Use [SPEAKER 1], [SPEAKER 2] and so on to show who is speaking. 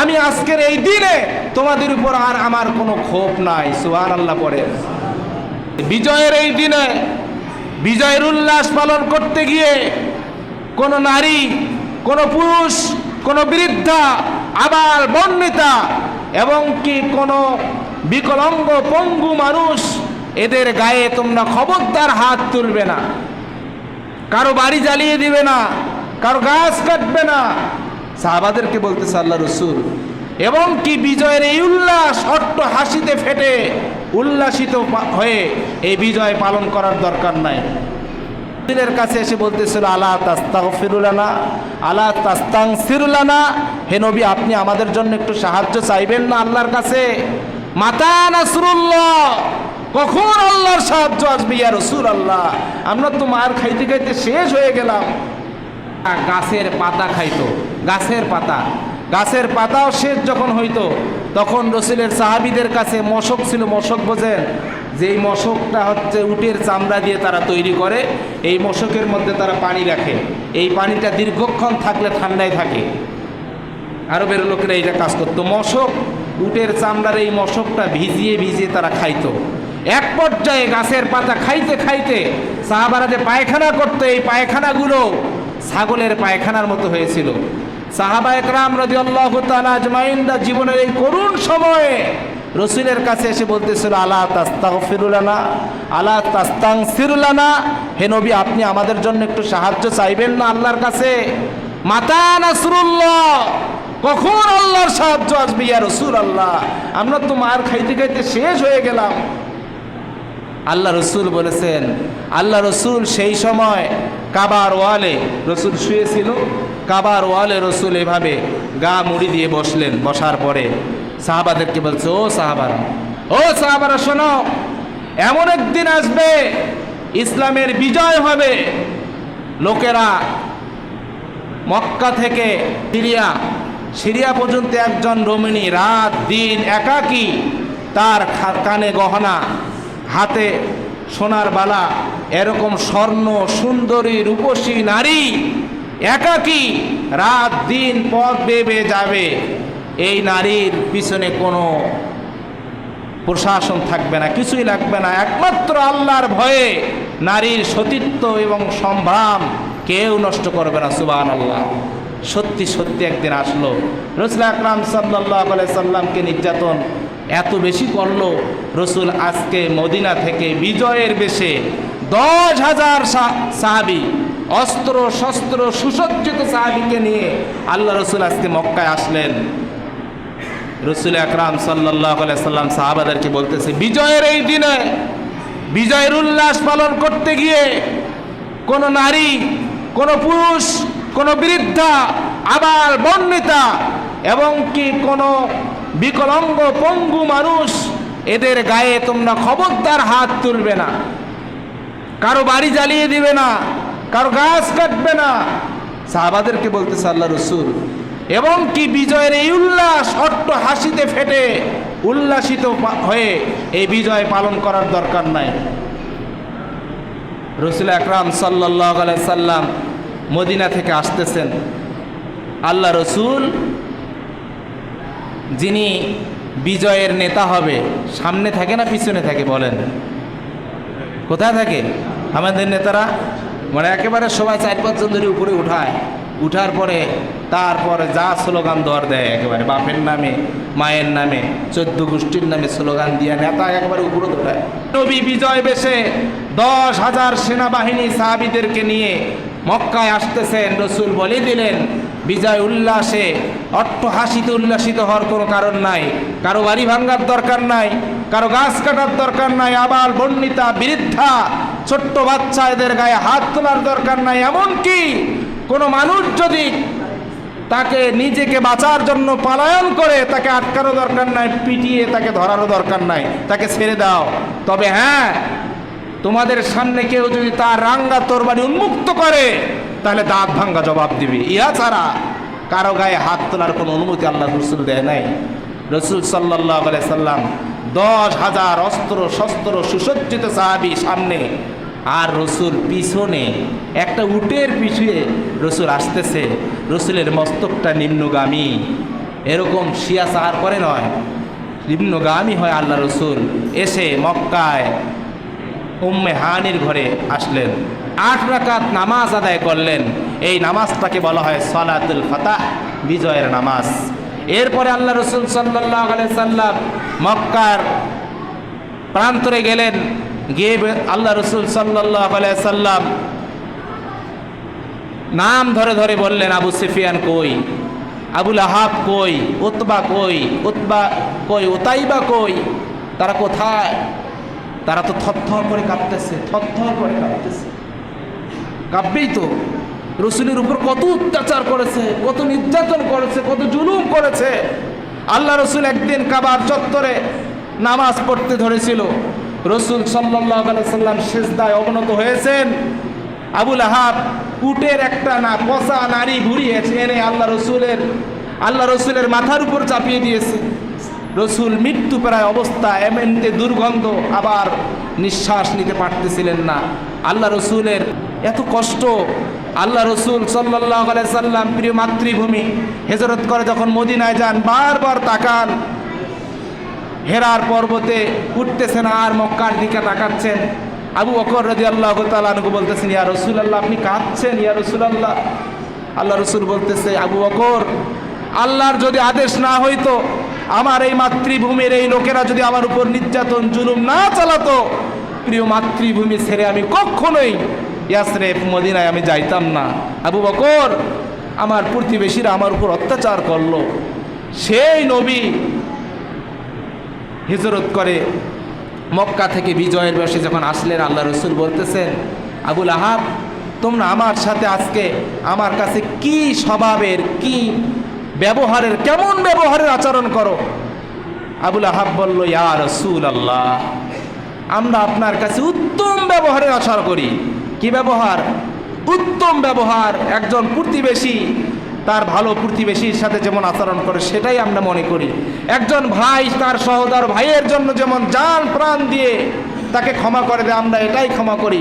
[SPEAKER 1] আমি আজকের এই দিনে তোমাদের উপর আর আমার কোনো ক্ষোভ নাই, সুবহানাল্লাহ পড়ে। বিজয়ের এই দিনে বিজয়ের উল্লাস পালন করতে গিয়ে কোনো নারী, কোনো পুরুষ, কোনো বৃদ্ধা আবার বর্ণিতা এবং কি কোনো বিকলাঙ্গ, পঙ্গু মানুষ এদের গায়ে তোমরা খবরদার হাত তুলবে না, কারও বাড়ি জ্বালিয়ে দিবে না। কারও গাছ কাটবে না। সাহাবাদেরকে বলতেছে আল্লাহ রসুল, এবং কি বিজয়ের এই উল্লাস অট্ট হাসিতে ফেটে, উল্লাসিত হয়ে এই বিজয় পালন করার দরকার নাই। দিনের কাছে এসে বলতেছিল, আলা তাস্তাগ ফিরুলানা আলা তাস্তাং ফিরুলানা হে নবী, আপনি আমাদের জন্য একটু সাহায্য চাইবেন না আল্লাহর কাছে? মাতা নাসরুল্লাহ, কখন আল্লাহর সাহায্য আসবে ইয়া রসুল আল্লাহ আমরা তো মার খাইতে খাইতে শেষ হয়ে গেলাম। গাছের পাতা খাইতো। গাছের পাতা। গাছের পাতাও শেষ যখন হইতো, তখন রসুলের সাহাবিদের কাছে মশক ছিল, মশক বোঝেন? যে এই মশকটা হচ্ছে উটের চামড়া দিয়ে তারা তৈরি করে, এই মশকের মধ্যে তারা পানি রাখে। এই পানিটা দীর্ঘক্ষণ থাকলে ঠান্ডায় থাকে। আরবের লোকেরা এইটা কাজ করতো। মশক, উটের চামড়ার এই মশকটা ভিজিয়ে ভিজিয়ে তারা খাইতো। এক পর্যায়ে গাছের পাতা খাইতে খাইতে সাহাবারা যে পায়খানা করতো, এই পায়খানাগুলো ছাগলের পায়খানার মতো হয়েছিল। সাহাবা একরাম রদি আল্লাহ আজমাইন্দা জীবনের এই করুণ সময়ে রসুলের কাছে এসে বলতেছিল, আলা তাস্তাগ ফিরুলানা আলা তাস্তাং ফিরুলানা হে নবী, আপনি আমাদের জন্য একটু সাহায্য চাইবেন না আল্লাহর কাছে? মাতা নাসরুল্লাহ, কখন আল্লাহর সাহায্য আসবে ইয়া রসুল আল্লাহ আমরা তো মার খাইতে খাইতে শেষ হয়ে গেলাম। আল্লাহ রসুল বলেছেন, আল্লাহ রসুল সেই সময় কাবার ওয়ালে রসুল শুয়েছিল, কাবার ওয়ালে রসুল এভাবে গা মুড়ি দিয়ে বসলেন, বসার পরে। সাহাবাদেরকে বলছে, ও সাহাবারা ও সাহাবারা, শোনো, এমন একদিন আসবে, ইসলামের বিজয় হবে। লোকেরা মক্কা থেকে সিরিয়া সিরিয়া পর্যন্ত একজন রোমিনী রাত দিন একাকী তার কানে গহনা হাতে সোনার বালা, এরকম স্বর্ণ সুন্দরী রূপসী নারী একাকী রাত দিন পথ বেবে যাবে। এই নারীর পিছনে কোনো প্রশাসন থাকবে না, কিছুই লাগবে না। একমাত্র আল্লাহর ভয়ে নারীর সতীত্ব এবং সম্ভ্রাম কেউ নষ্ট করবে না সুবান আল্লাহ সত্যি সত্যি একদিন আসলো। রসুল আকরাম সাল্লাহ সাল্লামকে নির্যাতন এত বেশি করল রসুল আজকে মদিনা থেকে বিজয়ের বেশে দশ হাজার সাহাবি, অস্ত্র, শস্ত্র, সুসজ্জিত সাহাবিকে নিয়ে আল্লাহ রসুল আজকে মক্কায় আসলেন। রসুল আকরাম সাল্লাহ সাল্লাম সাহাবাদেরকে বলতেছে, বিজয়ের এই দিনে বিজয়ের উল্লাস পালন করতে গিয়ে কোনো নারী, কোনো পুরুষ, কোনো বৃদ্ধা, আবার বর্ণিতা এবং কি কোনো বিকলাঙ্গ, পঙ্গু মানুষ, এদের গায়ে তোমরা খবরদার হাত তুলবে না। কারও বাড়ি জ্বালিয়ে দিবে না, কারও গাছ কাটবে না। সাহাবাদেরকে বলতেছে আল্লাহ রসুল, এবং কি বিজয়ের এই উল্লাস অট্ট হাসিতে ফেটে, উল্লাসিত হয়ে এই বিজয় পালন করার দরকার নাই। রসুল আকরাম সাল্লাহ সাল্লাম মদিনা থেকে আসতেছেন। আল্লাহ রসুল যিনি বিজয়ের নেতা হবে, সামনে থাকে না পিছনে থাকে বলেন? কোথায় থাকে? আমাদের নেতারা? মানে একেবারে সবাই চার পাঁচজন ধরে উপরে উঠায়। উঠার পরে, তারপরে যা স্লোগান দেওয়ার দেয় একেবারে। বাপের নামে, মায়ের নামে, চোদ্দ গোষ্ঠীর নামে স্লোগান দিয়ে নেতা একেবারে উপরে ধরায় নবী বিজয় বেশে দশ হাজার সেনাবাহিনী সাহাবিদেরকে নিয়ে মক্কায় আসতেছেন। রসুল বলে দিলেন বিজয় উল্লাসে অট্ট হাসিতে উল্লাসিত হওয়ার কোনো কারণ নাই। কারও বাড়ি ভাঙ্গার দরকার নাই, কারও গাছ কাটার দরকার নাই আবার বর্ণিতা বৃদ্ধা, ছোট্ট বাচ্চা এদের গায়ে হাত তোলার দরকার নাই। এমনকি কোনো মানুষ যদি তাকে নিজেকে বাঁচার জন্য পালায়ন করে, তাকে আটকানো দরকার নাই, পিটিয়ে তাকে ধরারও দরকার নাই, তাকে ছেড়ে দাও। তবে হ্যাঁ তোমাদের সামনে কেউ যদি তার রাঙ্গা তরবারি উন্মুক্ত করে, তাহলে দাঁত ভাঙ্গা জবাব দিবে। ইহা ছাড়া কারও গায়ে হাত তোলার কোনো অনুমতি আল্লাহ রসুল দেয় নাই। রসুল সাল্লাহ সাল্লাম দশ হাজার অস্ত্র, শস্ত্র সুসজ্জিত সাহাবি সামনে আর রসুল পিছনে একটা উটের পিছুয়ে রসুল আসতেছে। রসুলের মস্তকটা নিম্নগামী। এরকম শিয়া সাহার করে নয়, নিম্নগামী হয় আল্লাহ রসুল। এসে মক্কায় উম্মে হানির ঘরে আসলেন। আট রাকাত নামাজ আদায় করলেন। এই নামাজটাকে বলা হয় সলাতুল ফাতাহ বিজয়ের নামাজ। এরপরে আল্লাহ রসুল সাল্লাহ সাল্লাম মক্কার প্রান্তরে গেলেন। গিয়ে আল্লাহ রসুল সাল্লাহ সাল্লাম নাম ধরে ধরে বললেন, আবু সিফিয়ান কই? আবুল আহাব কই? উতবা কই? উতবা কই? উতাইবা কই? তারা কোথায়? তারা তো থরথর করে কাঁপতেছে থরথর করে কাঁপতেছে কাঁপবেই তো রসুলের উপর কত অত্যাচার করেছে, কত নির্যাতন করেছে, কত জুলুম করেছে। আল্লাহ রসুল একদিন কাবার চত্বরে নামাজ পড়তে ধরেছিল। রসুল সাল্লাহ সাল্লাম শেষদায় অবনত হয়েছেন। আবুল আহাব উটের একটা না পচা নারী ঘুরিয়েছে এনে আল্লাহ রসুলের আল্লাহ রসুলের মাথার উপর চাপিয়ে দিয়েছে। রসুল মৃত্যু প্রায় অবস্থা এমনিতে দুর্গন্ধ আবার নিঃশ্বাস নিতে পারতেছিলেন না। আল্লাহ রসুলের এত কষ্ট, আল্লাহ রসুল সাল্লাহ সাল্লাম প্রিয় মাতৃভূমি হেজরত করে যখন মদিনায় যান, বারবার তাকান। হেরার পর্বতে উঠতেছে না আর মক্কার দিকে তাকাচ্ছেন। আবু অকর রাজি আল্লাহ তালু বলতেছেন, ইয়া রসুল আল্লাহ আপনি কাঁদছেন? ইয়া রসুল আল্লাহ আল্লাহ রসুল বলতেছে, আবু অকর আল্লাহর যদি আদেশ না হইতো আমার এই মাতৃভূমির এই লোকেরা যদি আমার উপর নির্যাতন, জুলুম না চালাতো, প্রিয় মাতৃভূমি ছেড়ে আমি কখনোই ইয়াসরেফ মদিনায় আমি যাইতাম না। আবু বকর আমার প্রতিবেশীরা আমার উপর অত্যাচার করল। সেই নবী হিজরত করে মক্কা থেকে বিজয়ের বসে যখন আসলেন, আল্লাহ রসুল বলতেছেন, আবুল আহাব, তোমরা আমার সাথে আজকে আমার কাছে কি স্বভাবের, কি ব্যবহারের, কেমন ব্যবহারের আচরণ করো? আবুল আহাব বলল, ইয়া রসুল আল্লাহ আমরা আপনার কাছে উত্তম ব্যবহারের আচরণ করি। কি ব্যবহার? উত্তম ব্যবহার, একজন প্রতিবেশী, তার ভালো প্রতিবেশীর সাথে যেমন আচরণ করে, সেটাই আমরা মনে করি। একজন ভাই, তার সহোদর ভাইয়ের জন্য যেমন জান প্রাণ দিয়ে তাকে ক্ষমা করে দেয়, আমরা এটাই ক্ষমা করি।